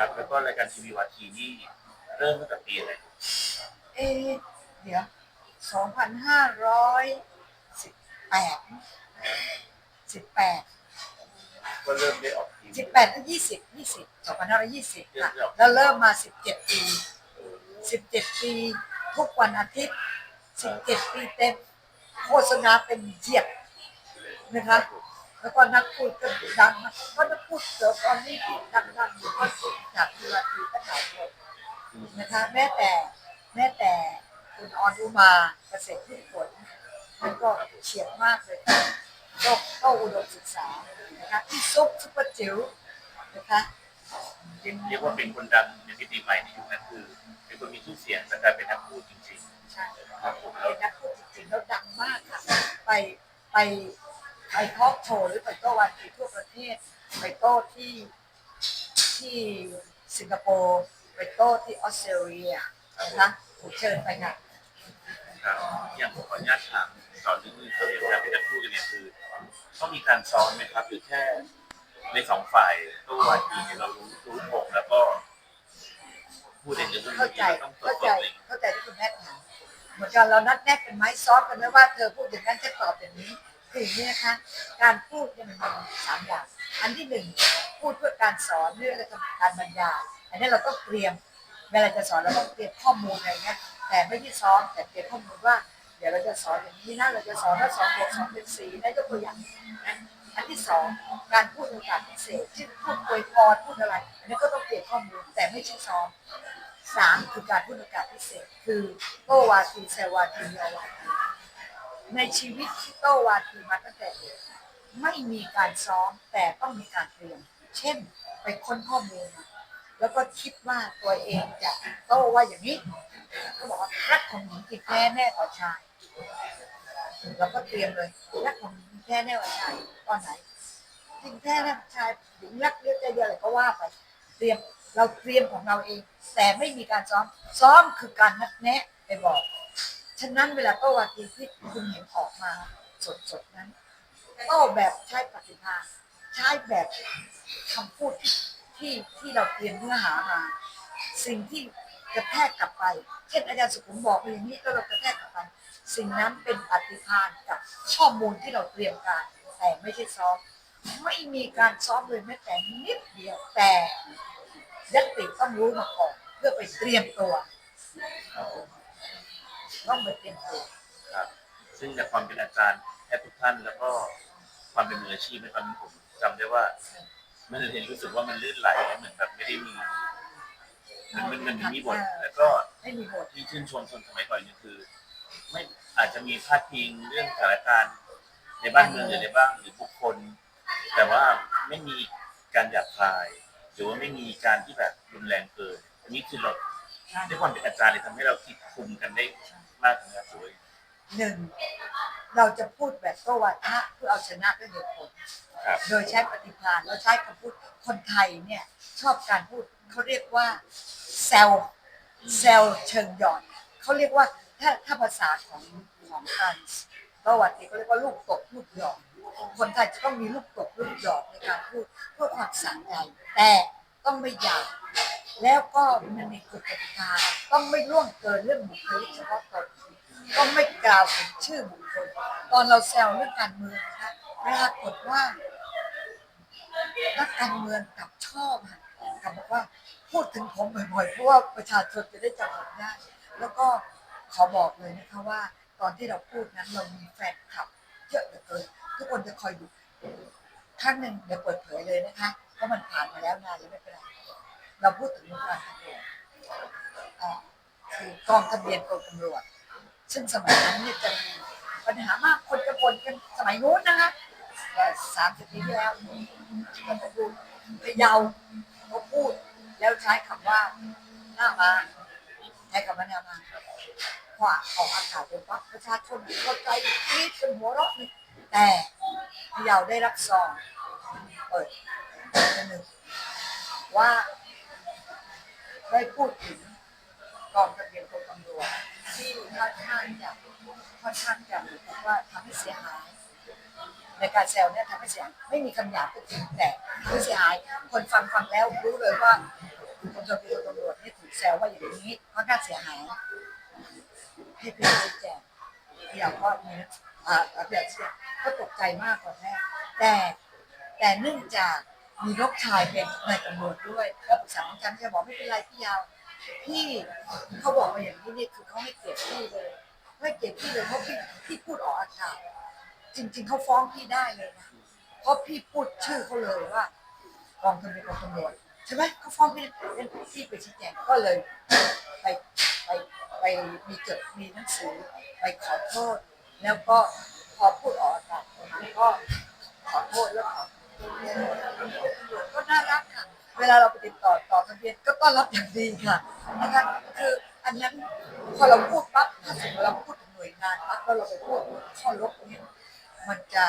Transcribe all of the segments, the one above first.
ครับ แล้วก็รายการทีวีวาทีนี่เริ่มตั้งแต่ปีอะไรเอ๊ะเดี๋ยวสองพันห้าร้อยสิบแปดสิบแปดก็เริ่มได้ออกทีวีสิบแปดถึงยี่สิบยี่สิบสองพันห้าร้อยยี่สิบค่ะแล้วเริ่มมาสิบเจ็ดปีสิบเจ็ดปีทุกวันอาทิตย์สิบเจ็ดปีเต็มโฆษณาเป็นเหยียบนะคะแล้วก็นักพูดก็ดังนะก็นักพูดเสือตอนนี้ที่ดังๆอยู่ก็จากทีละทีก็หลายคน นะคะ แม้แต่แม้แต่คุณออนอุมาเกษตรพืชผลมันก็เฉียบมากเลยค่ะก็ก็อุดมศึกษานะคะที่ซุปซุปเปอร์จิ๋วนะคะเป็นเรียกว่าเป็นคนดังในมิติใหม่ในยุคนั้นคือเป็นคนมีชื่อเสียงแต่กลายเป็นนักพูดจริงใช่ๆครับผมแล้เป็วนนักพูดจริงๆแล้วดังมากค่ะ ไปไปไปทอล์กโชว์หรือไปโต้วันทีทั่วประเทศ ไปโต้ที่ที่สิงคโปร์ ไปโต้ที่ออสเตรเลียนะคะถูกเชิญไปค่ะครับอย่างผมขออนุญาตถามสอนเรื่องนี้เขาเรียนการเป็นนักพูดกันเนี่ยคือต้องมีการซ้อมไหมครับหรือแค่ในสองฝ่ายตัววาทีเนี่ยเรารู้รู้วงแล้วก็พูดในเรื่องเข้าใจนี้เราต้องสเข้าดใจๆเลยเข้าใจที่คุณแม่ถามเหมือนกันเรานัดแนะกันไหมซ้อมกันไหมว่าเธอพูดอย่างนั้นจะตอบอย่างนี้คืออย่างนี้นะคะ การพูดเนี่ยมันมีสามอย่าง อันที่หนึ่งพูดเพื่อการสอนเรื่องการบรรยายอันนี้เราต้องเตรียมเวลาจะสอนเราต้องเตรียมข้อมูลอะไรเงี้ยแต่ไม่ใช่ซ้อมแต่เตรียมข้อมูลว่า เดี๋ยวเราจะสอนอย่างนี้นะเราจะสอนว่าสองบวกสองเป็นสี่นะยกตัวอย่างนะอันที่สองการพูดโอกาสพิเศษเช่พูดอวยพรพูดอะไรอันนี้ก็ต้องเตรียมข้อมูลแต่ไม่ใช่ซ้อมสามคือการพูดโอกาสพิเศษ คือโตวาทีเซวาทีเยาวาทีในชีวิตที่โตวาทีมาตั้งแต่เด็ก ไม่มีการซ้อมแต่ต้องมีการเตรียม เช่นไปค้นข้อมูลมาแล้วก็คิดว่าตัวเองจะโต้ว่าอย่างนี้ก็บอกว่ารักของหญิงติดแน่แน่ต่อชายเราก็เตรียมเลยรักของหญิงแท้แน่กว่าชายตอนไหนจริงแท้แน่กว่าชายหญิงรักเยอะใจเดียวอะไรก็ว่าไป เตรียมเราเตรียมของเราเอง แต่ไม่มีการซ้อม ซ้อมคือการนัดแนะไปบอก ฉะนั้นเวลาโต้วาทีที่คุณเห็นออกมาสดๆนั้น โต้แบบใช้ปฏิภาณใช้แบบคำพูดที่ที่เราเตรียมเนื้อหามา สิ่งที่กระแทกกลับไป เช่นอาจารย์สุขุมบอกมาอย่างนี้ก็เรากระแทกกลับไป สิ่งนั้นเป็นปฏิภาณกับข้อมูลที่เราเตรียมการ แต่ไม่ใช่ซ้อมไม่มีการซ้อมเลยแม้แต่นิดเดียวแต่ยัตติต้องรู้มาก่อนเพื่อไปเตรียมตัวครับผมต้องไปเตรียมตัวครับ ซึ่งจากความเป็นอาจารย์แทบทุกท่านแล้วก็ ความเป็นมืออาชีพในตอนนี้ผมจำได้ว่า มันเห็นรู้สึกว่ามันลื่นไหลเหมือนแบบไม่ได้มีมันมันมันมีบทแล้วก็ ไม่มีบทที่ชื่นชมคนสมัยก่อนนี่คือ ไม่อาจจะมีพาดพิงเรื่องสถานการณ์ในบ้านเมืองหรือในบ้างหรือบุคคล แต่ว่าไม่มีการหยาบคาย หรือว่าไม่มีการที่แบบรุนแรงเกินอันนี้คือเราด้วยความเป็นอาจารย์เลยทำให้เราคิดคุมกันได้มากนะครับสวย หนึ่งเราจะพูดแบบโต้วาทะเพื่อเอาชนะด้วยเหตุผล ครับ โดยใช้ปฏิภาณแล้วใช้คำพูดคนไทยเนี่ยชอบการพูดเขาเรียกว่าเซลเซลเชิงหย่อนเขาเรียกว่าถ้าถ้าภาษาของของการประวัติเขาเรียกว่าลูกตกลูกหยอดคนไทยจะต้องมีลูกตกลูกหยอดในการพูดเพื่อความสะใจแต่ต้องไม่หยาบแล้วก็มันมีกฎกติกาต้องไม่ล่วงเกินเรื่องบุคลิกเฉพาะตน ต้องไม่กล่าวถึงชื่อบุคคลตอนเราแซวเรื่องการเมืองนะคะปรากฏว่านักการเมืองกลับชอบค่ะกลับบอกว่าพูดถึงผมบ่อยๆเพราะว่าประชาชนจะได้จำผมได้แล้วก็ขอบอกเลยนะคะว่า ตอนที่เราพูดนั้นเรามีแฟนคลับเยอะเหลือเกินทุกคนจะคอยดูครั้งหนึ่งเดี๋ยวเปิดเผยเลยนะคะเพราะมันผ่านมาแล้วนานแล้วไม่เป็นไรเราพูดถึงวงการตำรวจคือกองทะเบียนกรมตำรวจ ซึ่งสมัยนั้นเนี่ยจะมีปัญหามากคนจะบ่นกันสมัยนู้นนะคะแต่สามสิบปีที่แล้วเราก็พูดพยาวเขาพูด แล้วใช้คำว่าหน้ามาใช้คำว่าหน้ามาพอออกอากาศไปปั๊บประชาชนเข้าใจกรี๊ดกันหัวเราะเลยแต่พยาวได้รับซองเปิดหนึ่งว่าได้พูดถึงกองทะเบียนกรมตำรวจ ที่ค่อนข้างจะค่อนข้างจะเหมือกว่าทำให้เสียหาย ในการแซวเนี่ยทำให้เสียหายไม่มีคำหยาบก็จริงแต่ทำให้เสียหายคนฟังฟังแล้วรู้เลยว่าคนตำรวจตำรวจนี่ถูกแซวว่าอย่างนี้ค่อนข้างเสียหายให้พี่ชี้แจงพี่ากก็มีอ่าพี่อยากชี้แจงก็ตกใจมากกว่าแม่แต่แต่เนื่องจากมีลูกชายเป็นนายตำรวจด้วยก็ปรึกษาน้องจันจะบอกไม่เป็นไรพี่ยาว พี่เขาบอกมาอย่างนี้นี่คือเขาให้เกียรติพี่เลยไม่เกียรติพี่เลยเพราะพี่พี่พูดออกอากาศจริง ๆเขาฟ้องพี่ได้เลยนะเพราะพี่พูดชื่อเขาเลยว่ากองตำรวจกองตำรวจใช่ไหมเขาฟ้องพี่เป็นพี่ไปชี้แจงก็เลยไปไปไปมีจดมีหนังสือไปขอโทษ แล้วก็พอพูดออกอากาศก็ขอโทษแล้วขอ ต้อนรับอย่างดีค่ะนะคะคืออันนั้นพอเราพูดปั๊บถ้าสมมติเราพูดถึงหน่วยงานปั๊บแล้วเราไปพูดข้อลบเนี่ยมันจะ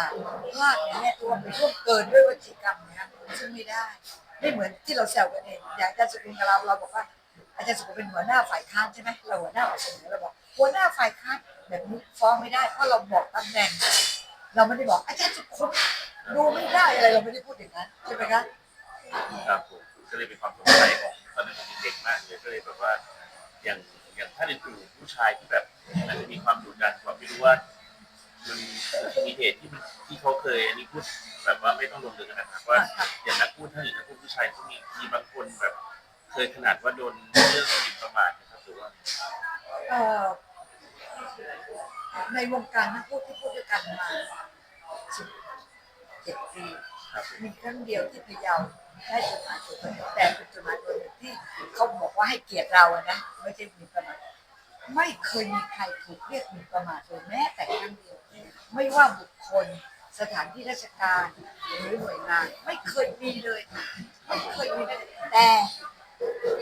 พลาดในแง่ตัวไปร่วมเกินด้วยวัจีกรรมนะซึ่งไม่ได้ไม่เหมือนที่เราแซวกันเองอย่างอาจารย์สุกุลกับเราเราบอกว่าอาจารย์สุกุลเป็นหัวหน้าฝ่ายค้านใช่ไหมเราหัวหน้าฝ่ายเสนอเราบอกหัวหน้าฝ่ายค้านแบบนี้ฟ้องไม่ได้เพราะเราบอกตำแหน่ง เราไม่ได้บอกอาจารย์สุขุมดูไม่ได้อะไรเราไม่ได้พูดอย่างนั้นใช่ไหมคะครับผมก็เลยเป็นความสงสัยของ อนนั้นผมเด็กมากเลยก็เลยแบบว่าอย่างอย่างท่านอื่นๆผู้ชายที่แบบอาจจะมีความดุดันผมไม่รู้ว่ามันมีเหตุที่มันที่เขาเคยอันนี้พูดแบบว่าไม่ต้องลงลึกนะครับว่าอย่างนักพูดท่านอื่นนักพูดผู้ชายเขามีมีบางคนแบบ เคยขนาดว่าโดนเรื่องหมิ่นประมาทนะครับหรือว่าเอ่อในวงการนักพูดที่พูดด้วยกันมาสิบเจ็ดปีครับ มีครั้งเดียวที่พะเยาได้จดหมายตัวหนึ่งแต่เป็นจดหมายตัวหนึ่งที่เขาบอกว่าให้เกียรติเราอะนะไม่ใช่หมีประมาทไม่เคยมีใครถูกเรียกหมีประมาทเลยแม้แต่ครั้งเดียว ไม่ว่าบุคคลสถานที่ราชการหรือหน่วยงานไม่เคยมีเลยไม่เคยมีเลยแต่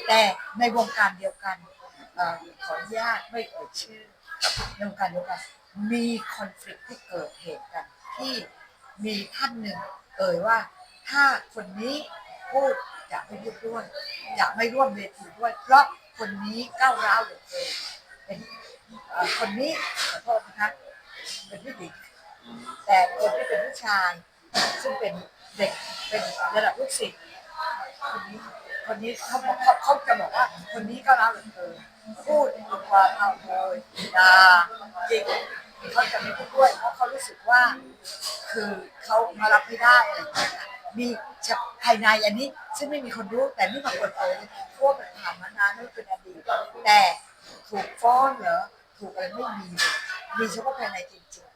แต่ในวงการเดียวกันเอ่อขออนุญาตไม่เอ่ยชื่อในวงการเดียวกันมีคอนฟ lict ที่เกิดเหตุกันที่ มีท่านหนึ่งเอ่ยว่า ถ้าคนนี้พูดจะไม่พูดด้วยจะไม่ร่วมเวทีด้วย เพราะคนนี้ก้าวร้าวเหลือเกินเป็นคนนี้ขอโทษนะคะเป็นผู้หญิงแต่คนที่เป็นผู้ชาย ซึ่งเป็นเด็กเป็นระดับลูกศิษย์คนนี้คนนี้เขาบอกเขาเขาจะบอกว่า คนนี้ก็รับเหลือเกินพูดความเอาเลยด่าจริง เขาจะไม่พูดด้วยเพราะเขารู้สึกว่า คือเขามารับไม่ได้อะไรอย่างเงี้ยค่ะมีเฉพาะภายในอันนี้ ซึ่งไม่มีคนรู้แต่ไม่มาเปิดเผยเพราะวกมันผ่านมานานนั่นเป็นอดีตแต่ถูกฟ้องเหรอถูกอะไรไม่มีเลยมีเฉพาะภายในจริงๆ